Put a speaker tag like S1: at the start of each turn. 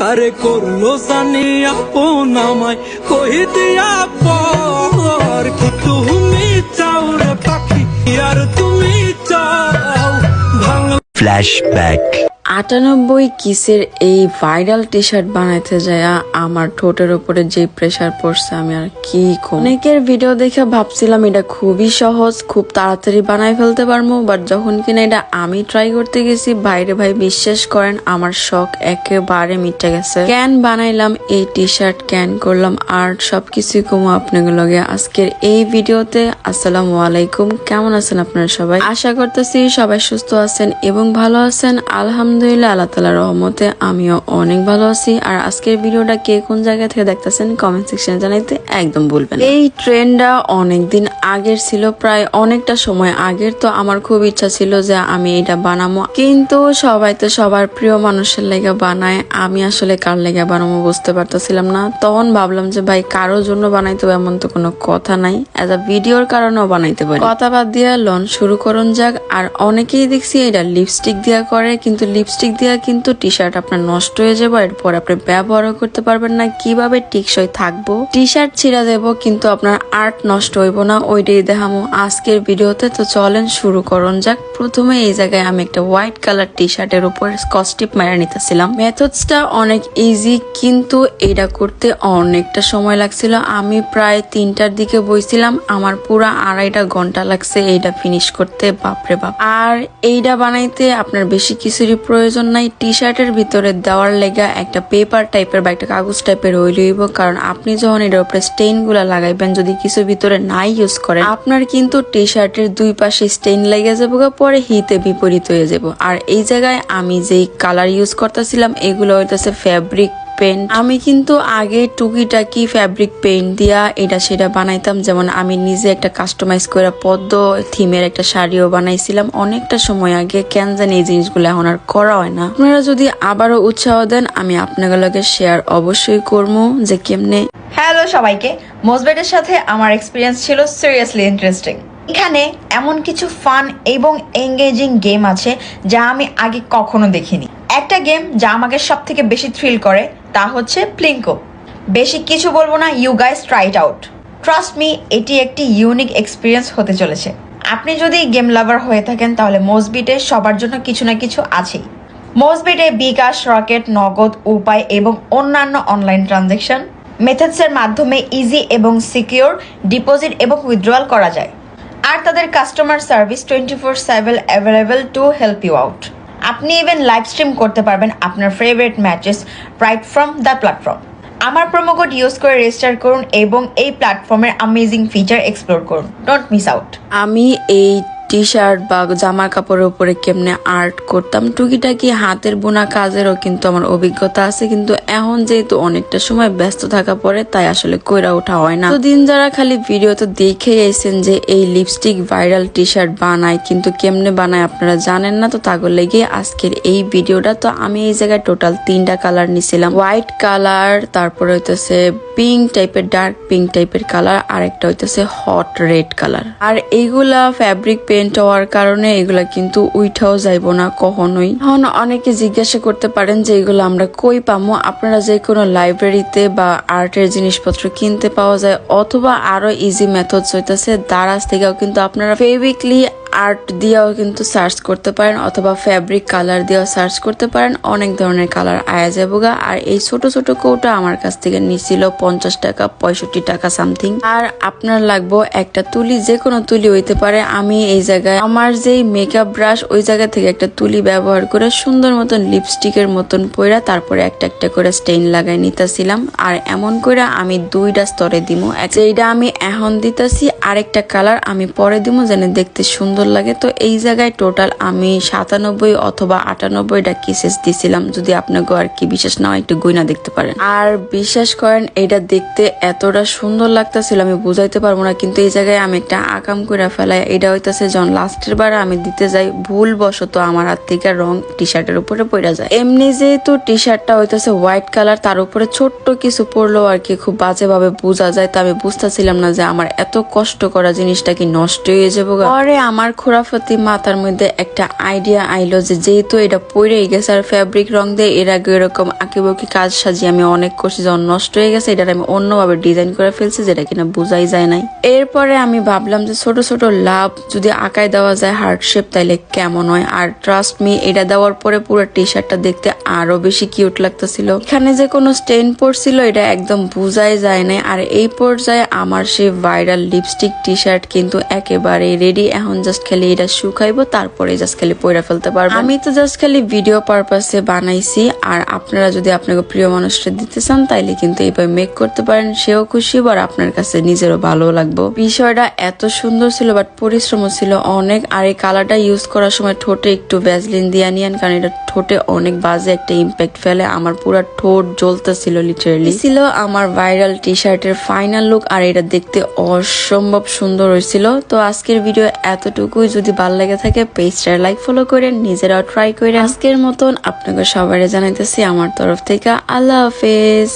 S1: কারে করল জানি আপন আমায় কহি দিয়া পর কি তুমি চাও রে পাখি আর তুমি চাও ফ্ল্যাশ
S2: Flashback.
S3: আটানব্বই কিসের এই ভাইরাল টি শার্ট বানাইতে যায় আমার ঠোঁটের উপরে যে প্রেসার পড়ছে, আমি আর কি অনেকের ভিডিও দেখে ভাবছিলাম এটা খুবই সহজ, খুব তাড়াতাড়ি বানাই ফেলতে পারব বাট যখন কিনা এটা আমি ট্রাই করতে গেছি বাইরে ভাই বিশ্বাস করেন, আমার শখ একেবারে মিটে গেছে। ক্যান বানাইলাম এই টি শার্ট ক্যান করলাম আর সবকিছুই কমো আপনাদের লগে আজকের এই ভিডিওতে। আসসালামু আলাইকুম, কেমন আছেন আপনারা সবাই? আশা করতেছি সবাই সুস্থ আছেন এবং ভালো আছেন। আলহামদুলিল্লাহ আল্লাহ তালা রহমতে আমিও অনেক ভালো আছি। আর আজকের ভিডিওটা কে কোন জায়গা থেকে দেখতেছেন কমেন্ট সেকশনে জানাইতে একদম ভুলবেন না। এই ট্রেন্ডটা অনেকদিন আগের ছিল, প্রায় অনেকটা সময় আগের, তো আমার খুব ইচ্ছা ছিল যে আমি এটা বানাবো কিন্তু সবাই তো সবার প্রিয় মানুষের লেগে বানায়, আমি আসলে কার লেগে বানাবো বুঝতে পারতেছিলাম না। তখন ভাবলাম যে, ভাই কারোর জন্য বানাইতে এমন তো কোনো কথা নাই। এজ আ ভিডিওর কারণেও বানাইতে পারি। কথা বাদ দিয়ে লন, শুরু করুন যাক। আর অনেকেই দেখছি এটা লিপস্টিক দিয়া করে, কিন্তু লিপস্টিক দিয়া কিন্তু টি শার্ট আপনার নষ্ট হয়ে যাবে, এরপর আপনি ব্যবহারও করতে পারবেন না, কীভাবে টিকসই থাকব? টি শার্ট ছিঁড়া দেব কিন্তু আপনার আর্ট নষ্ট হইব না, ওইটাই দেখামো আজকের ভিডিওতে। তো চলেন শুরু করুন যাক। প্রথমে এই জায়গায় আমি একটা হোয়াইট কালার টি শার্টের উপর স্কচটিপ মেরে নিতেছিলাম। মেথডসটা অনেক ইজি কিন্তু এটা করতে অনেকটা সময় লাগছিল। আমি প্রায় তিনটার দিকে বইছিলাম, আমার পুরো আড়াইটা ঘণ্টা লাগছে এইটা ফিনিশ করতে, বাপরে বাপ। আর এইটা বানাইতে আপনার বেশি কিছুরই প্রয়োজন নাই টি শার্টের ভিতরে দেওয়ার লেগা একটা পেপার টাইপের বা একটা কাগজ টাইপের হইল হইব কারণ আপনি যখন এটার উপরে স্টেইনগুলা লাগাইবেন, যদি কিছু ভিতরে নাই ইউজ করেন, আপনার কিন্তু টি শার্টের দুই পাশে স্টেইন লেগে যাব পরে হিতে বিপরীত হয়ে যাব। আর এই জায়গায় আমি যেই কালার ইউজ করতেছিলাম, এগুলো হইতেছে ফ্যাব্রিক পেন্ট আমি কিন্তু আগে টুকিটাকি ফ্যাব্রিক পেন্ট দিয়া এটা সেটা বানাইতাম। যেমন আমি নিজে একটা কাস্টমাইজ করে পদ্ম থিমের একটা শাড়িও বানাইছিলাম। অনেকটা সময় আগে কেন জানি এই জিনিসগুলো এখন আর করা হয় না। আপনারা যদি আবারও উৎসাহ দেন আমি আপনাগুলোকে শেয়ার অবশ্যই করব যে কেমনে।
S4: হ্যালো সবাইকে মোজবেটের সাথে আমার এক্সপিরিয়েন্স ছিল সিরিয়াসলি ইন্টারেস্টিং এখানে এমন কিছু ফান এবং এঙ্গেজিং গেম আছে যা আমি আগে কখনো দেখিনি। একটা গেম যা আমাকে সব থেকে বেশি থ্রিল করে তা হচ্ছে প্লিঙ্কো বেশি কিছু বলব না you guys try it out trust me এটি একটি ইউনিক এক্সপিরিয়েন্স হতে চলেছে। আপনি যদি গেম লাভার হয়ে থাকেন, তাহলে মোসবিটে সবার জন্য কিছু না কিছু আছেই। মোসবিটে বিকাশ, রকেট, নগদ, উপায় এবং অন্যান্য অনলাইন ট্রানজ্যাকশন মেথডসের মাধ্যমে ইজি এবং সিকিউর ডিপোজিট এবং উইথড্রয়াল করা যায়। আর তাদের customer service twenty four seven available to help you out আপনি ইভেন লাইভ স্ট্রিম করতে পারবেন আপনার favourite matches right from the platform আমার প্রোমো কোড ইউজ করে রেজিস্টার করুন এবং এই প্ল্যাটফর্মের আমেজিং ফিচার এক্সপ্লোর করুন। ডোন্ট মিস আউট
S3: আমি এই টি শার্ট বা জামা কাপড়ের উপরে কেমনে আর্ট করতাম? টুকিটাকি হাতের বোনা কাজেরও কিন্তু আমার অভিজ্ঞতা আছে, কিন্তু এখন যেহেতু অনেকটা সময় ব্যস্ত থাকা পরে তাই আসলে কইরা ওঠা হয় না। তো দিন যারা খালি ভিডিও তো দেখে আইছেন যে এই লিপস্টিক ভাইরাল টি শার্ট বানায়, কিন্তু কেমনে বানায় আপনারা জানেন না? তো তাগর লেগে আজকের এই ভিডিওটা। তো আমি এই জায়গায় টোটাল তিনটা কালার নিছিলাম। হোয়াইট কালার তারপরে হইতেছে পিঙ্ক টাইপের ডার্ক পিঙ্ক টাইপের কালার আর একটা হইতেছে হট রেড কালার আর এইগুলা ফ্যাব্রিক পেন্ট হওয়ার কারণে এগুলা কিন্তু উইঠাও যাইব না কখনোই। এখন অনেকে জিজ্ঞাসা করতে পারেন যে এগুলো আমরা কই পামো? আপনারা যে কোনো লাইব্রেরিতে বা আর্টের জিনিসপত্র কিনতে পাওয়া যায়, অথবা আরও ইজি মেথড হইতেছে, দারাজ থেকেও কিন্তু আপনারা ফেভিকলি আর্ট দিয়েও কিন্তু সার্চ করতে পারেন অথবা ফ্যাব্রিক কালার দিয়েও সার্চ করতে পারেন। অনেক ধরনের কালার আয়া যাবোগা। আর এই ছোট ছোট কৌটা আমার কাছ থেকে নিছিল পঞ্চাশ টাকা, পঁয়ষট্টি টাকা সামথিং। আর আপনার লাগবো একটা তুলি যে কোনো তুলি হইতে পারে। আমি এই জায়গায় আমার যেই মেকআপ ব্রাশ ওই জায়গা থেকে একটা তুলি ব্যবহার করে সুন্দর মতন লিপস্টিকের মতন পইরা তারপরে একটা একটা করে স্টেইন লাগাই নিতেছিলাম। আর এমন করে আমি দুইটা স্তরে দিমু। যেটা আমি এখন দিতেছি, আরেকটা কালার আমি পরে দিমু, যেন দেখতে সুন্দর লাগে। তো এই জায়গায় টোটাল আমি সাতানব্বই অথবা আটানব্বইটা কিসেস দিছিলাম। যদি আপনাকে আর কি বিশ্বাস না একটু গয়না দেখতে পারেন। আর বিশ্বাস করেন, এটা দেখতে এতটা সুন্দর লাগতেছিল, আমি বুঝাইতে পারব না। কিন্তু এই জায়গায় আমি একটা আকাম করে ফেলাই। এটা হইতেছে যখন লাস্টের বার আমি দিতে যাই ভুল বশত আমার হাত থেকে রং টি শার্টের উপরে পড়ে যায়। এমনি যেহেতু টি শার্টটা হইতাছে হোয়াইট কালার তার উপরে ছোট্ট কিছু পড়ল আর কি খুব বাজেভাবে বোঝা যায়। তো আমি বুঝতেছিলাম না যে আমার এত কষ্ট করা জিনিসটা কি নষ্ট হয়ে যাব। পরে আমার আমার খোরাফতি মাথার মধ্যে একটা আইডিয়া আইলো যে যেহেতু এটা পড়েই গেছে আর ফ্যাব্রিক রং দিয়ে, এর আগে এরকম আঁকিবুকি কাজ সাজিয়ে আমি অনেক করছি, যখন নষ্ট হয়ে গেছে এটা আমি অন্যভাবে ডিজাইন করে ফেলছি, যেটা কিনা বোঝাই যায় নাই। এরপরে আমি ভাবলাম যে ছোট ছোট লাভ যদি আঁকায় দেওয়া যায় হার্ট শেপ তাইলে কেমন হয়? আর ট্রাস্ট মি এটা দেওয়ার পরে পুরো টি শার্টটা দেখতে আরও বেশি কিউট লাগতেছিল। এখানে যে কোনো স্টেন পড়ছিল এটা একদম বোঝাই যায় না আর এই পর্যায়ে আমার সেই ভাইরাল লিপস্টিক টি শার্ট কিন্তু একেবারে রেডি এখন জাস্ট খালি এটা শুকাইবো, তারপরে জাস্ট খালি পয়রা ফেলতে পারব। আমি তো জাস্ট খালি ভিডিও পারপাসে বানাইছি, আর আপনারা যদি আপনাকে প্রিয় মানুষটা দিতে চান, তাইলে কিন্তু এইভাবে মেক করতে পারেন, সেও খুশি আর আপনার কাছে নিজেরও ভালো লাগবে। বিষয়টা এত সুন্দর ছিল বাট পরিশ্রম ছিল অনেক, আর এই কালারটা ইউজ করার সময় ঠোঁটে একটু ভ্যাসলিন দিয়ে নিয়েন কারণ এটা ঠোঁটে অনেক বাজে একটা ইম্প্যাক্ট ফেলে, আমার পুরো ঠোঁট জ্বলতেছিল লিটারেলি ছিল আমার ভাইরাল টি শার্টের ফাইনাল লুক আর এটা দেখতে অসম্ভব সুন্দর হয়েছিল। তো আজকের ভিডিও এতটুকুই যদি ভালো লেগে থাকে, পেজটার লাইক ফলো করে, নিজেরাও ট্রাই করে, আজকের মতন আপনাকে সবাই জানাইতেছি আমার তরফ থেকে। আল্লাহ হাফেজ।